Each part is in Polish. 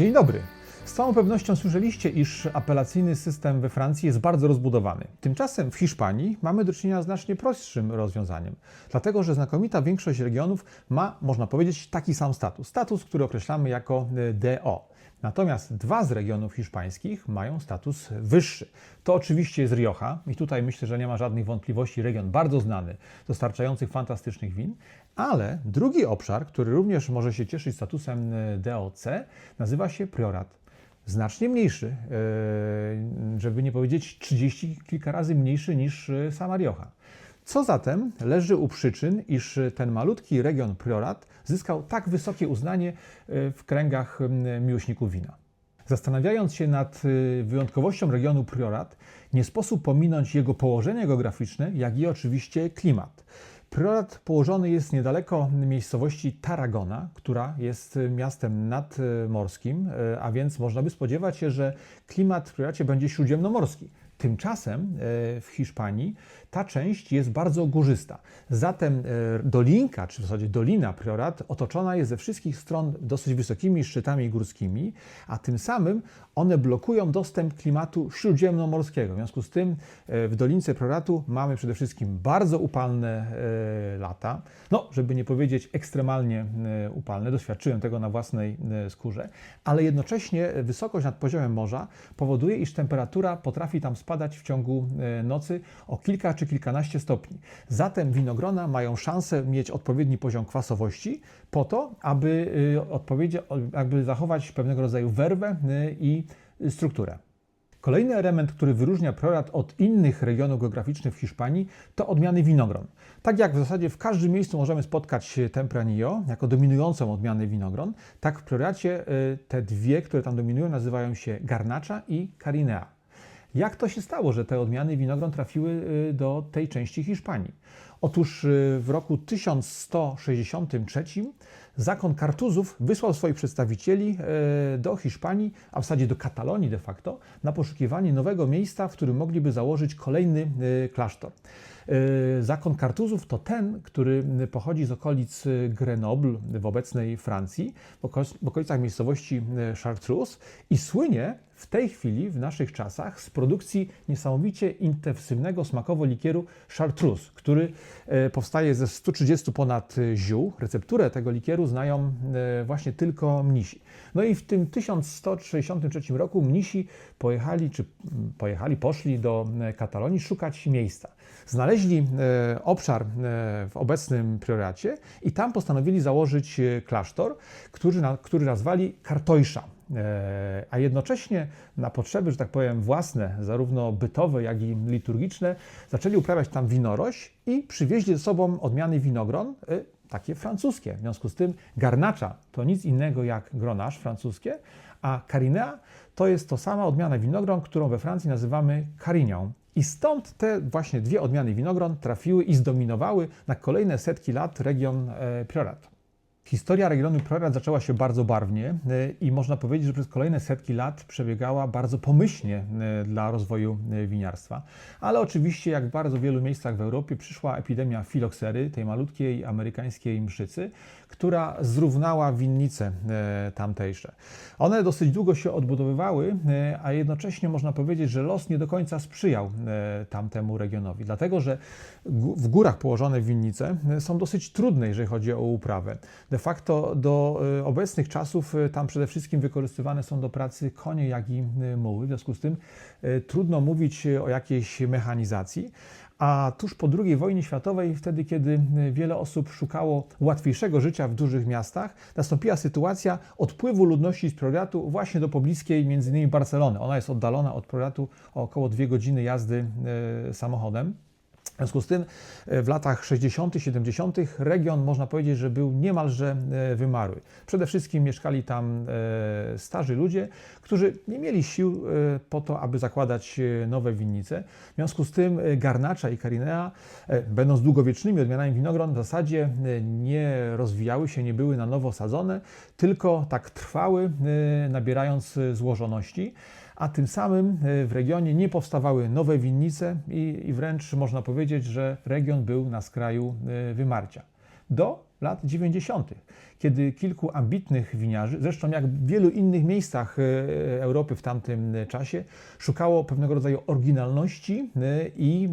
Dzień dobry. Z całą pewnością słyszeliście, iż apelacyjny system we Francji jest bardzo rozbudowany. Tymczasem w Hiszpanii mamy do czynienia z znacznie prostszym rozwiązaniem, dlatego że znakomita większość regionów ma, można powiedzieć, taki sam status. Status, który określamy jako y, DO. Natomiast dwa z regionów hiszpańskich mają status wyższy. To oczywiście jest Rioja i tutaj myślę, że nie ma żadnych wątpliwości, region bardzo znany, dostarczający fantastycznych win, ale drugi obszar, który również może się cieszyć statusem y, DOC, nazywa się Priorat znacznie mniejszy, e, żeby nie powiedzieć 30 kilka razy mniejszy niż e, sama. Co zatem leży u przyczyn, iż ten malutki region Priorat zyskał tak wysokie uznanie e, w kręgach miłośników wina? Zastanawiając się nad wyjątkowością regionu Priorat, nie sposób pominąć jego położenie geograficzne, jak i oczywiście klimat. Priorat położony jest niedaleko miejscowości Tarragona, która jest miastem nadmorskim, y, a więc można by spodziewać się, że klimat w będzie śródziemnomorski. Tymczasem e, w Hiszpanii ta część jest bardzo górzysta. Zatem e, dolinka, czy w zasadzie dolina Priorat, otoczona jest ze wszystkich stron dosyć wysokimi szczytami górskimi, a tym samym one blokują dostęp klimatu śródziemnomorskiego. W związku z tym e, w dolince Prioratu mamy przede wszystkim bardzo upalne lata, no żeby nie powiedzieć ekstremalnie upalne, doświadczyłem tego na własnej skórze, ale jednocześnie wysokość nad poziomem morza powoduje, iż temperatura potrafi tam spadać w ciągu e, nocy o kilka czy kilkanaście stopni. Zatem winogrona mają szansę mieć odpowiedni poziom kwasowości po to, aby, e, aby zachować pewnego rodzaju werwę e, i strukturę. Kolejny element, który wyróżnia Priorat od innych regionów geograficznych w Hiszpanii, to odmiany winogron. Tak jak w zasadzie w każdym miejscu możemy spotkać Tempranillo jako dominującą odmianę winogron, tak w Prioracie te dwie, które tam dominują, nazywają się Garnacza i Carinea. Jak to się stało, że te odmiany winogron trafiły y, do tej części Hiszpanii? Otóż y, w roku 1163 zakon Kartuzów wysłał swoich przedstawicieli y, do Hiszpanii, a w zasadzie do Katalonii de facto, na poszukiwanie nowego miejsca, w którym mogliby założyć kolejny klasztor. Zakon Kartuzów to ten, który pochodzi z okolic Grenoble w obecnej Francji, w okolicach miejscowości Chartreuse i słynie w tej chwili, w naszych czasach, z produkcji niesamowicie intensywnego smakowo likieru Chartreuse, który e, powstaje ze 130 ponad ziół. Recepturę tego likieru znają e, właśnie tylko mnisi. No i w tym 1163 roku mnisi pojechali, czy pojechali, poszli do e, Katalonii szukać miejsca. Znaleźli obszar w obecnym prioracie i tam postanowili założyć klasztor, który, który nazwali Kartojsza. E, a jednocześnie na potrzeby, że tak powiem, własne, zarówno bytowe, jak i liturgiczne, zaczęli uprawiać tam winorość i przywieźli ze sobą odmiany winogron, e, takie francuskie. W związku z tym garnacza to nic innego jak gronaż francuskie, a carinea to jest to sama odmiana winogron, którą we Francji nazywamy carignan. I stąd te właśnie dwie odmiany winogron trafiły i zdominowały na kolejne setki lat region e, Priorat. Historia regionu Priorat zaczęła się bardzo barwnie e, i można powiedzieć, że przez kolejne setki lat przebiegała bardzo pomyślnie e, dla rozwoju e, winiarstwa. Ale oczywiście, jak w bardzo wielu miejscach w Europie, przyszła epidemia filoksery, tej malutkiej amerykańskiej mszycy, która zrównała winnice tamtejsze. One dosyć długo się odbudowywały, a jednocześnie można powiedzieć, że los nie do końca sprzyjał tamtemu regionowi, dlatego że w górach położone winnice są dosyć trudne, jeżeli chodzi o uprawę. De facto do obecnych czasów tam przede wszystkim wykorzystywane są do pracy konie, jak i muły. W związku z tym trudno mówić o jakiejś mechanizacji. A tuż po II wojnie światowej, wtedy kiedy wiele osób szukało łatwiejszego życia w dużych miastach, nastąpiła sytuacja odpływu ludności z Proriatu właśnie do pobliskiej, między innymi Barcelony. Ona jest oddalona od Proriatu o około dwie godziny jazdy samochodem. W związku z tym e, w latach 60., 70. region można powiedzieć, że był niemalże e, wymarły. Przede wszystkim mieszkali tam e, starzy ludzie, którzy nie mieli sił po to, aby zakładać nowe winnice. W związku z tym garnacza i carinea, będąc długowiecznymi odmianami winogron, w zasadzie nie rozwijały się, nie były na nowo sadzone, tylko tak trwały, nabierając złożoności a tym samym e, w regionie nie powstawały nowe winnice i, i wręcz można powiedzieć, że region był na skraju e, wymarcia. do lat 90., kiedy kilku ambitnych winiarzy, zresztą jak w wielu innych miejscach e, Europy w tamtym czasie, szukało pewnego rodzaju oryginalności i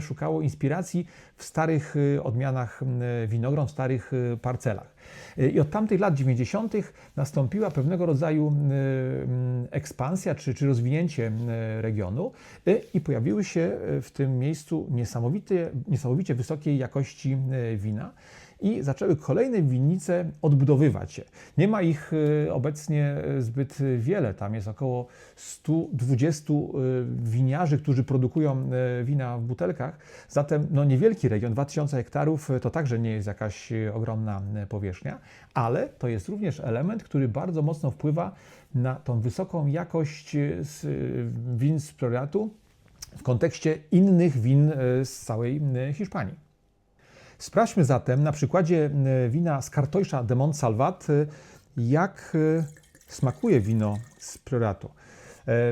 szukało inspiracji w starych odmianach winogron, w starych parcelach. I od tamtych lat 90. nastąpiła pewnego rodzaju ekspansja czy, czy rozwinięcie regionu i pojawiły się w tym miejscu niesamowite, niesamowicie wysokiej jakości wina i zaczęły kolejne winnice odbudowywać się. Nie ma ich y, obecnie y, zbyt wiele, tam jest około 120 y, winiarzy, którzy produkują wina w butelkach, zatem no, niewielki region, 2000 hektarów to także nie jest jakaś ogromna powierzchnia, ale to jest również element, który bardzo mocno wpływa na tą wysoką jakość win z Prioratu w kontekście innych win z całej Hiszpanii. Sprawdźmy zatem na przykładzie e, wina z Kartojsza de Montsalvat, e, jak e, smakuje wino z Priorato.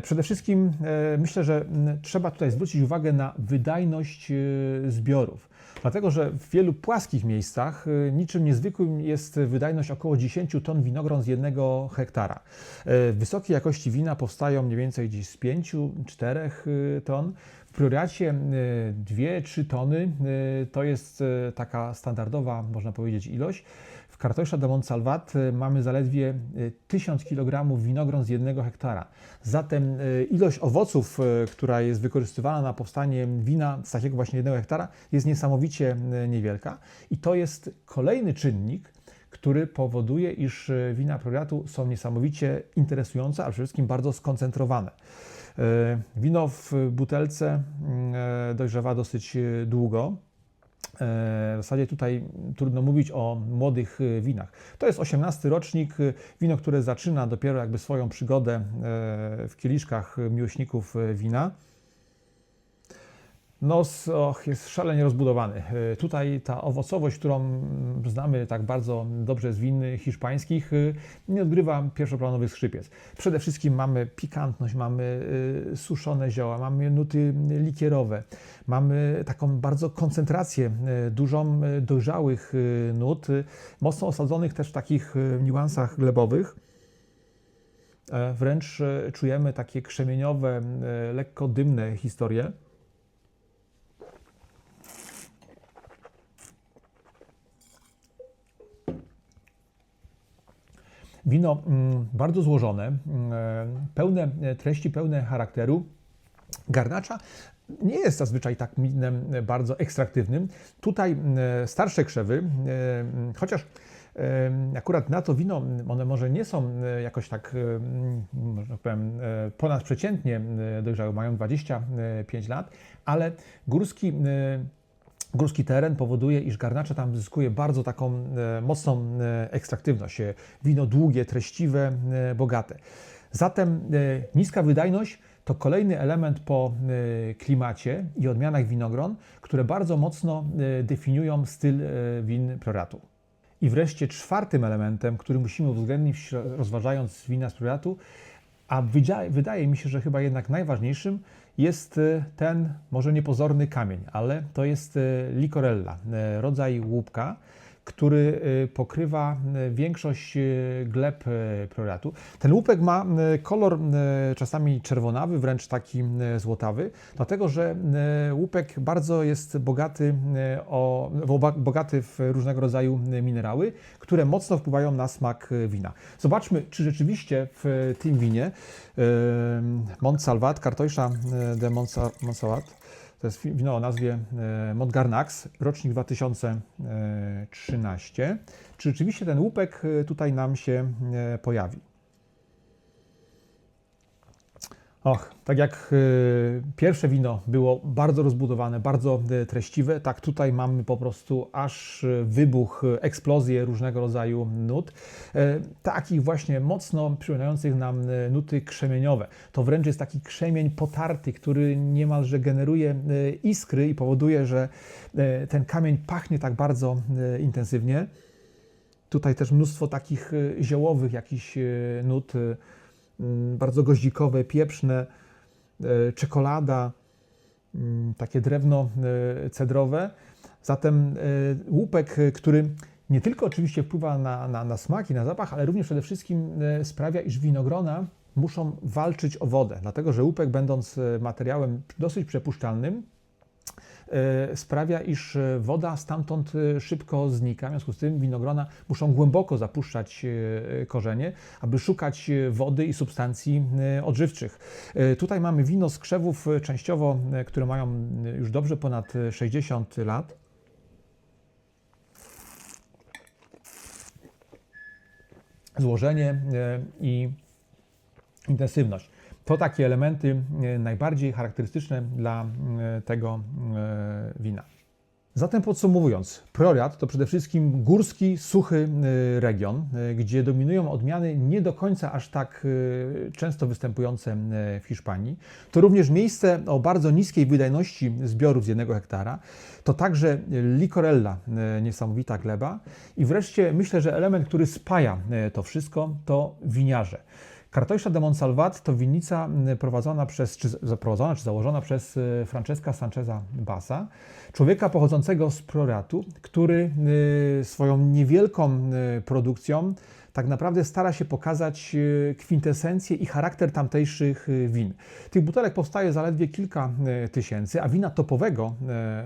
Przede wszystkim myślę, że trzeba tutaj zwrócić uwagę na wydajność zbiorów. Dlatego, że w wielu płaskich miejscach niczym niezwykłym jest wydajność około 10 ton winogron z jednego hektara. Wysokiej jakości wina powstają mniej więcej gdzieś z 5-4 ton. Prioracie 2-3 tony y, to jest y, taka standardowa, można powiedzieć, ilość. W Kartojsza de Montsalvat y, mamy zaledwie 1000 kg winogron z jednego hektara. Zatem ilość owoców, która jest wykorzystywana na powstanie wina z takiego właśnie jednego hektara jest niesamowicie niewielka i to jest kolejny czynnik, który powoduje, iż wina prioratu są niesamowicie interesujące, a przede wszystkim bardzo skoncentrowane. E, wino w butelce mm, e, dojrzewa dosyć e, długo. W zasadzie tutaj trudno mówić o młodych winach. To jest 18 rocznik, wino, które zaczyna dopiero jakby swoją przygodę w kieliszkach miłośników wina. Nos och, jest szalenie rozbudowany. E, tutaj ta owocowość, którą znamy tak bardzo dobrze z win hiszpańskich, e, nie odgrywa pierwszoplanowy skrzypiec. Przede wszystkim mamy pikantność, mamy e, suszone zioła, mamy nuty likierowe, mamy taką bardzo koncentrację dużą dojrzałych nut, mocno osadzonych też w takich niuansach glebowych. Wręcz czujemy takie krzemieniowe, lekko dymne historie. Wino mm, bardzo złożone, mm, e, pełne e, treści, pełne charakteru. Garnacza nie jest zazwyczaj tak winem bardzo ekstraktywnym. Tutaj mm, e, starsze krzewy, chociaż akurat na to wino one może nie są jakoś tak, można powiem, ponadprzeciętnie dojrzałe, mają 25 lat, ale górski Górski teren powoduje, iż garnacze tam zyskuje bardzo taką e, mocną e, ekstraktywność. E, wino długie, treściwe, bogate. Zatem niska wydajność to kolejny element po klimacie i odmianach winogron, które bardzo mocno definiują styl win proratu. I wreszcie czwartym elementem, który musimy uwzględnić rozważając wina z proratu, a wydaje mi się, że chyba jednak najważniejszym jest y, ten może niepozorny kamień, ale to jest y, likorella, y, rodzaj łupka, który y, pokrywa y, większość y, gleb proratu. Ten łupek ma kolor czasami czerwonawy, wręcz taki złotawy, dlatego że łupek bardzo jest bogaty, o, bogaty w różnego rodzaju minerały, które mocno wpływają na smak wina. Zobaczmy, czy rzeczywiście w tym winie Montsalvat, Kartojsza de Montsalvat, to jest wino o nazwie e, Montgarnax, rocznik 2013. Czy rzeczywiście ten łupek e, tutaj nam się e, pojawi? Och, tak jak y, pierwsze wino było bardzo rozbudowane, bardzo y, treściwe, tak tutaj mamy po prostu aż y, wybuch, eksplozję różnego rodzaju nut, takich właśnie mocno przypominających nam nuty krzemieniowe. To wręcz jest taki krzemień potarty, który niemalże generuje iskry i powoduje, że ten kamień pachnie tak bardzo intensywnie. Tutaj też mnóstwo takich ziołowych jakichś nut, bardzo goździkowe, pieprzne, e, czekolada, mm, takie drewno e, cedrowe. Zatem e, łupek, który nie tylko oczywiście wpływa na, na, na smak i na zapach, ale również przede wszystkim sprawia, iż winogrona muszą walczyć o wodę, dlatego że łupek, będąc materiałem dosyć przepuszczalnym, sprawia, iż e, woda stamtąd e, szybko znika. W związku z tym winogrona muszą głęboko zapuszczać e, korzenie, aby szukać e, wody i substancji e, odżywczych. E, Tutaj mamy wino z krzewów e, częściowo, e, które mają e, już dobrze ponad e, 60 lat. Złożenie e, i intensywność. To takie elementy e, najbardziej charakterystyczne dla e, tego e, wina. Zatem podsumowując, Proriat to przede wszystkim górski, suchy region, gdzie dominują odmiany nie do końca aż tak często występujące w Hiszpanii. To również miejsce o bardzo niskiej wydajności zbiorów z jednego hektara. To także licorella, niesamowita gleba. I wreszcie myślę, że element, który spaja to wszystko, to winiarze. Kartojsza de Monsalvat to winnica m, prowadzona przez, czy zaprowadzona, czy założona przez e, Francesca Sancheza Basa, człowieka pochodzącego z Proratu, który y, swoją niewielką y, produkcją tak naprawdę stara się pokazać y, kwintesencję i charakter tamtejszych y, win. Tych butelek powstaje zaledwie kilka y, tysięcy, a wina topowego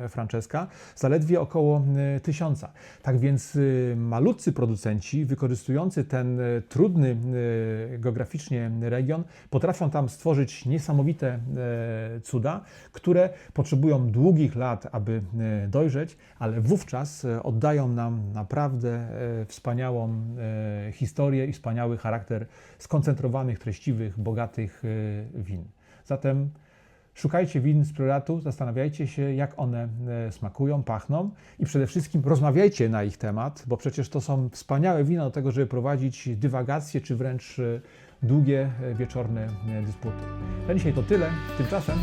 Francesca zaledwie około tysiąca. Tak więc malutcy producenci wykorzystujący ten trudny geograficznie region potrafią tam stworzyć niesamowite cuda, które potrzebują długich lat, aby dojrzeć, ale wówczas oddają nam naprawdę wspaniałą y, historię i wspaniały charakter skoncentrowanych, treściwych, bogatych y, win. Zatem Szukajcie win z Proratu, zastanawiajcie się, jak one e, smakują, pachną i przede wszystkim rozmawiajcie na ich temat, bo przecież to są wspaniałe wina do tego, żeby prowadzić dywagacje czy wręcz e, długie wieczorne dysputy. Na dzisiaj to tyle. Tymczasem